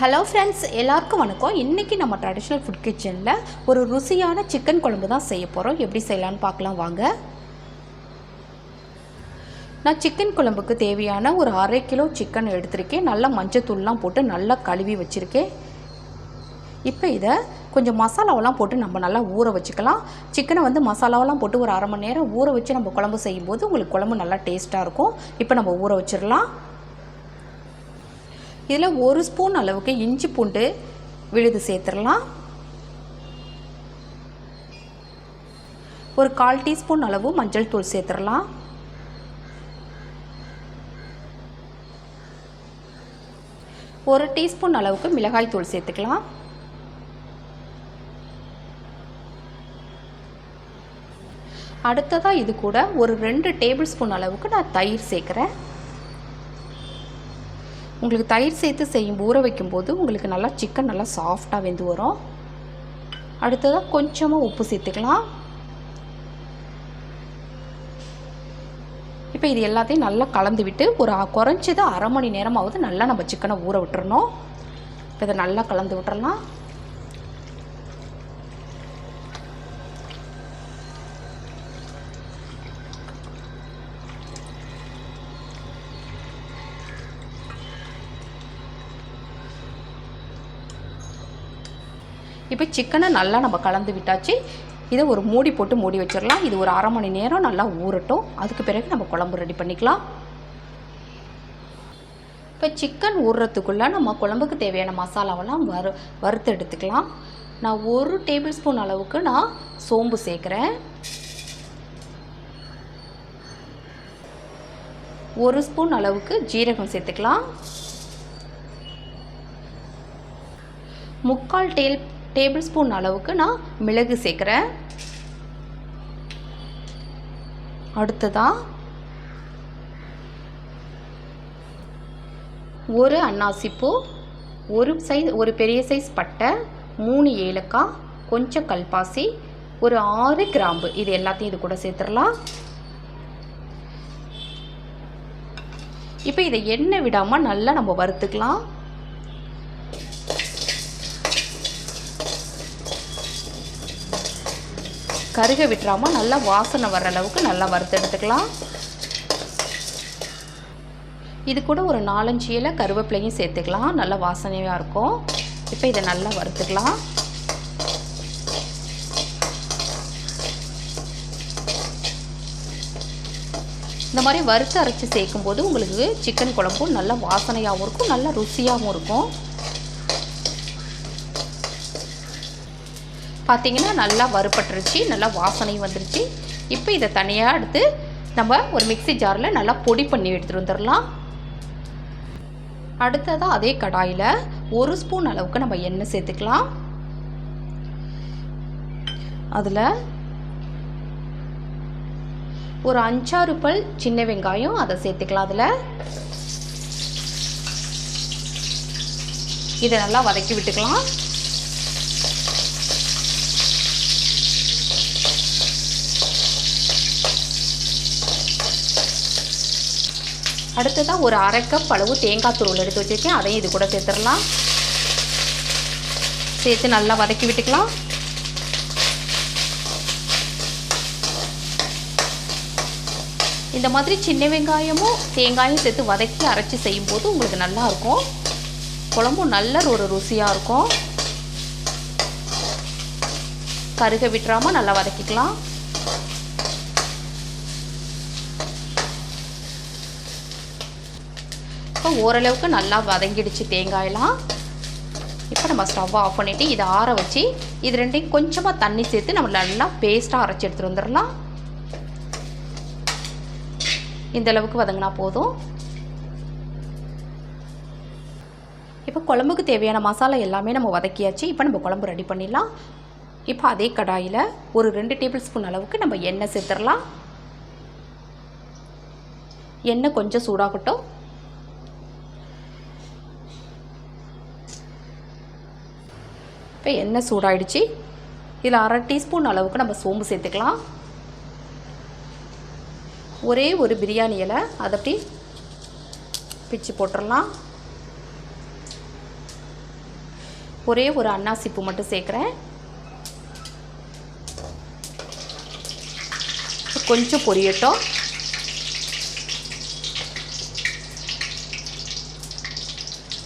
Hello friends எல்லாருக்கும் வணக்கம். இன்றைக்கி நம்ம ட்ரெடிஷ்னல் ஃபுட் கிச்சனில் ஒரு ருசியான சிக்கன் குழம்பு தான் செய்ய போகிறோம் எப்படி செய்யலான்னு பார்க்கலாம் வாங்க. நான் சிக்கன் குழம்புக்கு தேவையான ஒரு அரை கிலோ சிக்கன் எடுத்திருக்கேன். நல்லா மஞ்சத்தூள்லாம் போட்டு நல்லா கழுவி வச்சுருக்கேன். இப்போ இதை கொஞ்சம் மசாலாவெல்லாம் போட்டு நம்ம நல்லா ஊற வச்சுக்கலாம். சிக்கனை வந்து மசாலாவெல்லாம் போட்டு ஒரு அரை மணி நேரம் ஊற வச்சு நம்ம குழம்பு செய்யும்போது உங்களுக்கு குழம்பு நல்லா டேஸ்ட்டாக இருக்கும். இப்போ நம்ம ஊற வச்சிடலாம். இதில் ஒரு ஸ்பூன் அளவுக்கு இஞ்சி பூண்டு விழுது சேர்த்துடலாம். ஒரு கால் டீஸ்பூன் அளவு மஞ்சள் தூள் சேர்த்துடலாம். ஒரு டீஸ்பூன் அளவுக்கு மிளகாய் தூள் சேர்த்துக்கலாம். அடுத்ததாக இது கூட ஒரு ரெண்டு டேபிள் ஸ்பூன் அளவுக்கு நான் தயிர் சேர்க்குறேன். உங்களுக்கு தயிர் சேர்த்து செய்யும் ஊற வைக்கும்போது உங்களுக்கு நல்லா சிக்கன் நல்லா சாஃப்டாக வெந்து வரும். அடுத்ததாக கொஞ்சமாக உப்பு சேர்த்துக்கலாம். இப்போ இது எல்லாத்தையும் நல்லா கலந்து விட்டு ஒரு குறைஞ்சது அரை மணி நேரமாவது நல்லா நம்ம சிக்கனை ஊற விட்டுறணும். இப்போ இதை நல்லா கலந்து விட்டுறலாம். இப்போ சிக்கனை நல்லா நம்ம கலந்து விட்டாச்சு. இதை ஒரு மூடி போட்டு மூடி வச்சிடலாம். இது ஒரு அரை மணி நேரம் நல்லா ஊறட்டும். அதுக்கு பிறகு நம்ம குழம்பு ரெடி பண்ணிக்கலாம். இப்போ சிக்கன் ஊறுறதுக்குள்ளே நம்ம குழம்புக்கு தேவையான மசாலாவெல்லாம் வறு வறுத்து எடுத்துக்கலாம். நான் ஒரு டேபிள் ஸ்பூன் அளவுக்கு நான் சோம்பு சேர்க்குறேன். ஒரு ஸ்பூன் அளவுக்கு ஜீரகம் சேர்த்துக்கலாம். முக்கால் டேல் டேபிள் ஸ்பூன் அளவுக்கு நான் மிளகு சேர்க்குறேன். அடுத்ததாக ஒரு அன்னாசிப்பூ ஒரு சைஸ் ஒரு பெரிய சைஸ் பட்டை மூணு ஏலக்காய் கொஞ்சம் கல்பாசி ஒரு ஆறு கிராம்பு. இது எல்லாத்தையும் இது கூட சேர்த்துடலாம். இப்போ இதை எண்ணெய் விடாமல் நல்லா நம்ம வறுத்துக்கலாம். கருக விட்டுறாமல் நல்லா வாசனை வர்ற அளவுக்கு நல்லா வறுத்து எடுத்துக்கலாம். இது கூட ஒரு நாலஞ்சு இலை கருவேப்பிலையும் சேர்த்துக்கலாம். நல்லா வாசனையாக இருக்கும். இப்போ இதை நல்லா வறுத்துக்கலாம். இந்த மாதிரி வறுத்து அரைச்சி சேர்க்கும்போது உங்களுக்கு சிக்கன் குழம்பும் நல்லா வாசனையாகவும் இருக்கும் நல்லா ருசியாகவும் இருக்கும். பார்த்தீங்கன்னா நல்லா வறுபட்டுருச்சு நல்லா வாசனையும் வந்துருச்சு. இப்போ இதை தனியாக எடுத்து நம்ம ஒரு மிக்சி ஜாரில் நல்லா பொடி பண்ணி எடுத்துகிட்டு வந்துடலாம். அடுத்ததாக அதே கடாயில் ஒரு ஸ்பூன் அளவுக்கு நம்ம எண்ணெய் சேர்த்துக்கலாம். அதில் ஒரு அஞ்சாறு பல் சின்ன வெங்காயம் அதை சேர்த்துக்கலாம் அதில். இதை நல்லா வதக்கி விட்டுக்கலாம். அடுத்ததாக ஒரு அரை கப் அளவு தேங்காய் துருவல் எடுத்து வச்சுருக்கேன். அதையும் இது கூட சேர்த்துடலாம். சேர்த்து நல்லா வதக்கி விட்டுக்கலாம். இந்த மாதிரி சின்ன வெங்காயமும் தேங்காயும் சேர்த்து வதக்கி அரைச்சி செய்யும்போது உங்களுக்கு நல்லாயிருக்கும் குழம்பும் நல்ல ஒரு ருசியாக இருக்கும். கருக விட்டுறாமல் நல்லா வதக்கிக்கலாம். இப்போ ஓரளவுக்கு நல்லா வதங்கிடுச்சு தேங்காயெல்லாம். இப்போ நம்ம ஸ்டவ்வை ஆஃப் பண்ணிவிட்டு இதை ஆற வச்சு இது ரெண்டையும் கொஞ்சமாக தண்ணி சேர்த்து நம்ம நல்லா பேஸ்ட்டாக அரைச்சி எடுத்துகிட்டு வந்துடலாம். இந்த அளவுக்கு வதங்கினா போதும். இப்போ குழம்புக்கு தேவையான மசாலா எல்லாமே நம்ம வதக்கியாச்சு. இப்போ நம்ம குழம்பு ரெடி பண்ணிடலாம். இப்போ அதே கடாயில் ஒரு ரெண்டு டேபிள் ஸ்பூன் அளவுக்கு நம்ம எண்ணெய் சேர்த்துடலாம். எண்ணெய் கொஞ்சம் சூடாகட்டும். இப்போ எண்ணெய் சூடாயிடுச்சு. இதில் அரை டீஸ்பூன் அளவுக்கு நம்ம சோம்பு சேர்த்துக்கலாம். ஒரே ஒரு பிரியாணி இலை அதை அப்படி பிச்சு போட்டுடலாம் ஒரே ஒரு அன்னாசிப்பு மட்டும் சேர்க்குறேன். கொஞ்சம் பொரியட்டும்.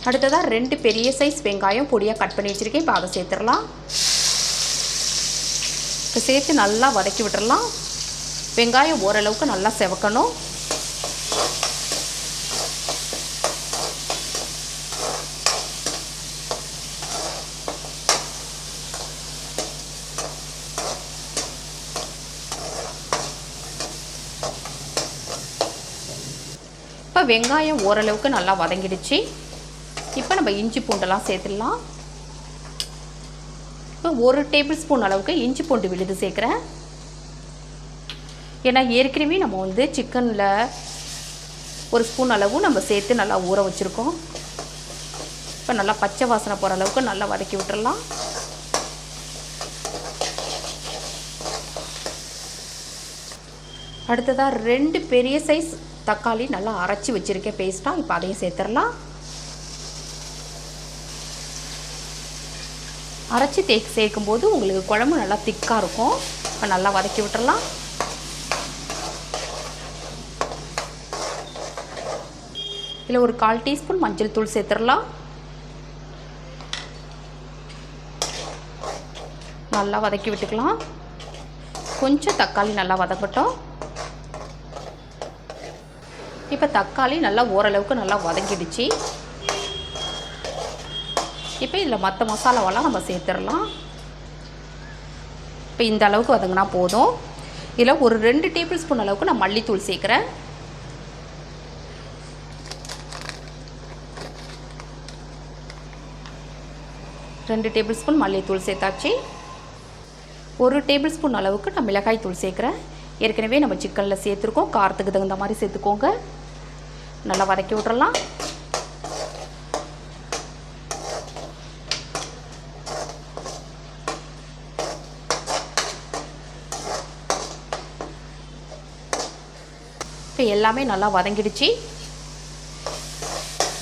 அடுத்ததாக ரெண்டு பெரிய சைஸ் வெங்காயம் பொடியாக கட் பண்ணி வச்சுருக்கேன். இப்போ அதை சேர்த்துடலாம். இப்போ சேர்த்து நல்லா வதக்கி விட்டுறலாம் வெங்காயம் ஓரளவுக்கு நல்லா செவக்கணும். இப்போ வெங்காயம் ஓரளவுக்கு நல்லா வதங்கிடுச்சு. இப்போ நம்ம இஞ்சி பூண்டெல்லாம் சேர்த்துடலாம். இப்போ ஒரு டேபிள் ஸ்பூன் அளவுக்கு இஞ்சி பூண்டு விழுது சேர்க்குறேன். ஏன்னா ஏற்கனவே நம்ம வந்து சிக்கனில் ஒரு ஸ்பூன் அளவு நம்ம சேர்த்து நல்லா ஊற வச்சுருக்கோம். இப்போ நல்லா பச்சை வாசனை போகிற அளவுக்கு நல்லா வதக்கி விட்டுறலாம். அடுத்ததாக ரெண்டு பெரிய சைஸ் தக்காளி நல்லா அரைச்சி வச்சுருக்கேன் பேஸ்ட்டாக இப்போ அதையும் சேர்த்துடலாம். அரைச்சி தே சேர்க்கும்போது உங்களுக்கு குழம்பு நல்லா திக்காக இருக்கும். இப்போ நல்லா வதக்கி விட்டுறலாம். இதில் ஒரு கால் டீஸ்பூன் மஞ்சள் தூள் சேர்த்துடலாம் நல்லா வதக்கி விட்டுக்கலாம். கொஞ்சம் தக்காளி நல்லா வதக்கட்டும். இப்போ தக்காளி நல்லா ஓரளவுக்கு நல்லா வதங்கிடுச்சு. இப்போ இதில் மற்ற மசாலாவெல்லாம் நம்ம சேர்த்துடலாம். இப்போ இந்த அளவுக்கு வதங்கினா போதும். இதில் ஒரு ரெண்டு டேபிள் ஸ்பூன் அளவுக்கு நான் மல்லித்தூள் சேர்க்குறேன். ரெண்டு டேபிள் ஸ்பூன் மல்லித்தூள் சேர்த்தாச்சு. ஒரு டேபிள் ஸ்பூன் அளவுக்கு நான் மிளகாய் தூள் சேர்க்குறேன். ஏற்கனவே நம்ம சிக்கனில் சேர்த்துருக்கோம். காரத்துக்கு தகுந்த மாதிரி சேர்த்துக்கோங்க. நல்லா வதக்கி விட்றலாம் இப்போ எல்லாமே நல்லா வதங்கிடுச்சு.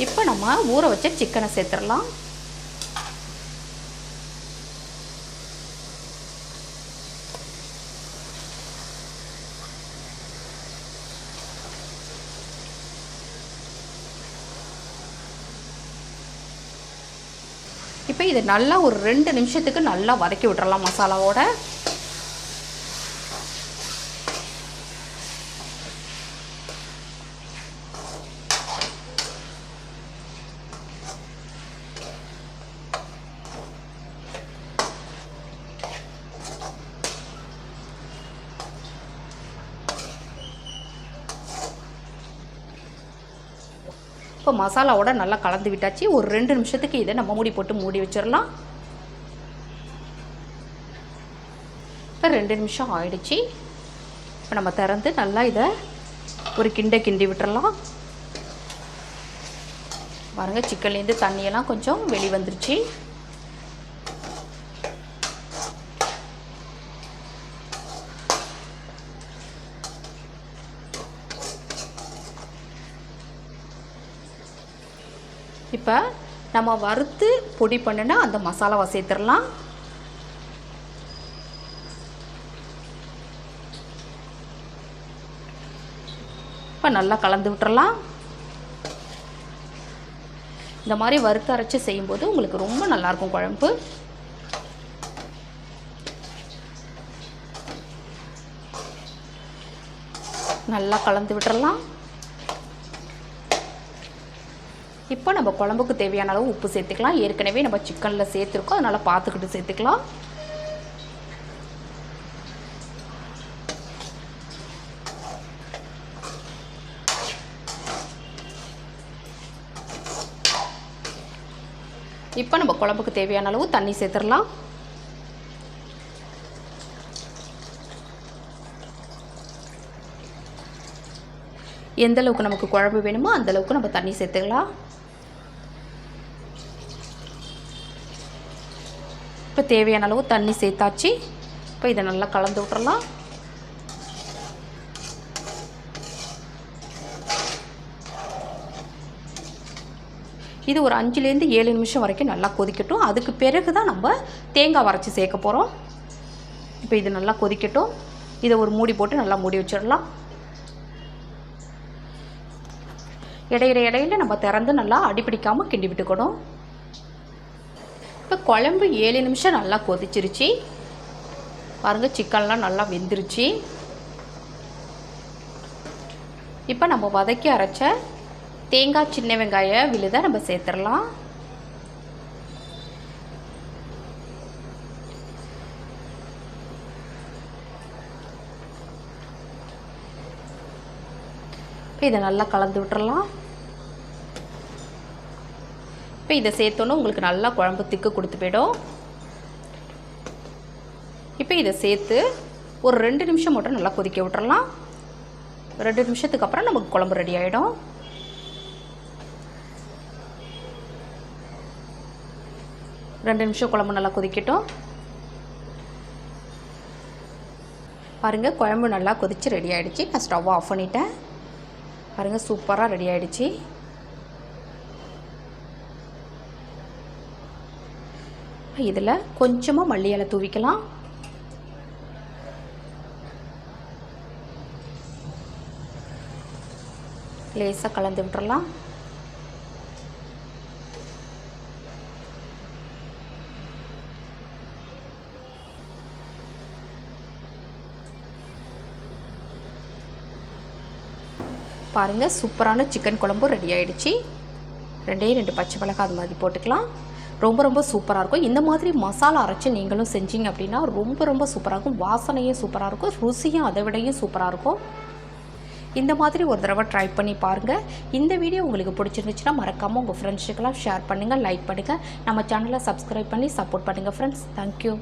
இப்போ நம்ம ஊற வச்ச சிக்கனை சேர்த்துடலாம். இப்போ இதை நல்லா ஒரு ரெண்டு நிமிஷத்துக்கு நல்லா வதக்கி விட்றலாம் மசாலாவோட. இப்போ மசாலாவோட நல்லா கலந்து விட்டாச்சு. ஒரு ரெண்டு நிமிஷத்துக்கு இதை நம்ம மூடி போட்டு மூடி வச்சிடலாம். இப்போ ரெண்டு நிமிஷம் ஆயிடுச்சு. இப்போ நம்ம திறந்து நல்லா இதை ஒரு கிண்டை கிண்டி விட்டுறலாம். பாருங்கள் சிக்கன்லேருந்து தண்ணியெல்லாம் கொஞ்சம் வெளி இப்போ நம்ம வறுத்து பொடி பண்ணினா அந்த மசாலாவை சேர்த்துடலாம். இப்போ நல்லா கலந்து விட்டுறலாம். இந்த மாதிரி வறுத்து அரைச்சி செய்யும்போது உங்களுக்கு ரொம்ப நல்லாயிருக்கும் குழம்பு. நல்லா கலந்து விட்டுறலாம். இப்போ நம்ம குழம்புக்கு தேவையான அளவு உப்பு சேர்த்துக்கலாம். ஏற்கனவே நம்ம சிக்கனில் சேர்த்துருக்கோம். அதனால் பார்த்துக்கிட்டு சேர்த்துக்கலாம். இப்போ நம்ம குழம்புக்கு தேவையான அளவு தண்ணி சேர்த்துடலாம். எந்த அளவுக்கு நமக்கு குழம்பு வேணுமோ அந்தளவுக்கு நம்ம தண்ணி சேர்த்துக்கலாம். தேவையான அளவு தண்ணி சேர்த்தாச்சு. இப்போ இதை நல்லா கலந்து விட்றலாம் இது ஒரு அஞ்சுலேருந்து ஏழு நிமிஷம் வரைக்கும் நல்லா கொதிக்கட்டும். அதுக்கு பிறகு தான் நம்ம தேங்காய் வரைச்சி சேர்க்க போகிறோம் இப்போ இது நல்லா கொதிக்கட்டும். இதை ஒரு மூடி போட்டு நல்லா மூடி வச்சிடலாம். இடையிற இடையில நம்ம திறந்து நல்லா அடிப்பிடிக்காமல் கிண்டி விட்டுக்கணும். இப்போ குழம்பு ஏழு நிமிஷம் நல்லா கொதிச்சிருச்சு. பாருங்கள் சிக்கன்லாம் நல்லா வெந்துருச்சு. இப்போ நம்ம வதக்கி அரைச்ச தேங்காய் சின்ன வெங்காய விழுதை நம்ம சேர்த்துடலாம். இப்போ இதை நல்லா கலந்து விட்டுறலாம். இப்போ இதை சேர்த்தோன்னே உங்களுக்கு நல்லா குழம்பு திக்கு கொடுத்து போயிடும். இப்போ இதை சேர்த்து ஒரு ரெண்டு நிமிஷம் மட்டும் நல்லா கொதிக்க விட்டுறலாம். ரெண்டு நிமிஷத்துக்கு அப்புறம் நமக்கு குழம்பு ரெடி ஆகிடும் ரெண்டு நிமிஷம் குழம்பு நல்லா கொதிக்கட்டும். பாருங்கள் குழம்பு நல்லா கொதித்து ரெடி ஆகிடுச்சி நான் ஸ்டவ் ஆஃப் பண்ணிட்டேன். பாருங்கள் சூப்பராக ரெடி ஆகிடுச்சி இதில் கொஞ்சமாக மல்லி இலை தூவிக்கலாம். லேசாக கலந்து விட்டுறலாம். பாருங்கள் சூப்பரான சிக்கன் குழம்பு ரெடி ஆகிடுச்சி ரெண்டே ரெண்டு பச்சை மிளகாய் அது மாதிரி போட்டுக்கலாம். ரொம்ப ரொம்ப சூப்பராக இருக்கும். இந்த மாதிரி மசாலா அரைச்சி நீங்களும் செஞ்சீங்க அப்படின்னா ரொம்ப ரொம்ப சூப்பராக இருக்கும். வாசனையும் சூப்பராக இருக்கும். ருசியும் அதை விடையும் சூப்பராக இருக்கும். இந்த மாதிரி ஒரு தடவை ட்ரை பண்ணி பாருங்கள் இந்த வீடியோ உங்களுக்கு பிடிச்சிருந்துச்சுன்னா மறக்காமல் உங்கள் ஃப்ரெண்ட்ஸுக்கெல்லாம் ஷேர் பண்ணுங்கள் லைக் பண்ணுங்கள் நம்ம சேனலை சப்ஸ்கிரைப் பண்ணி சப்போர்ட் பண்ணுங்கள் ஃப்ரெண்ட்ஸ் தேங்க்யூ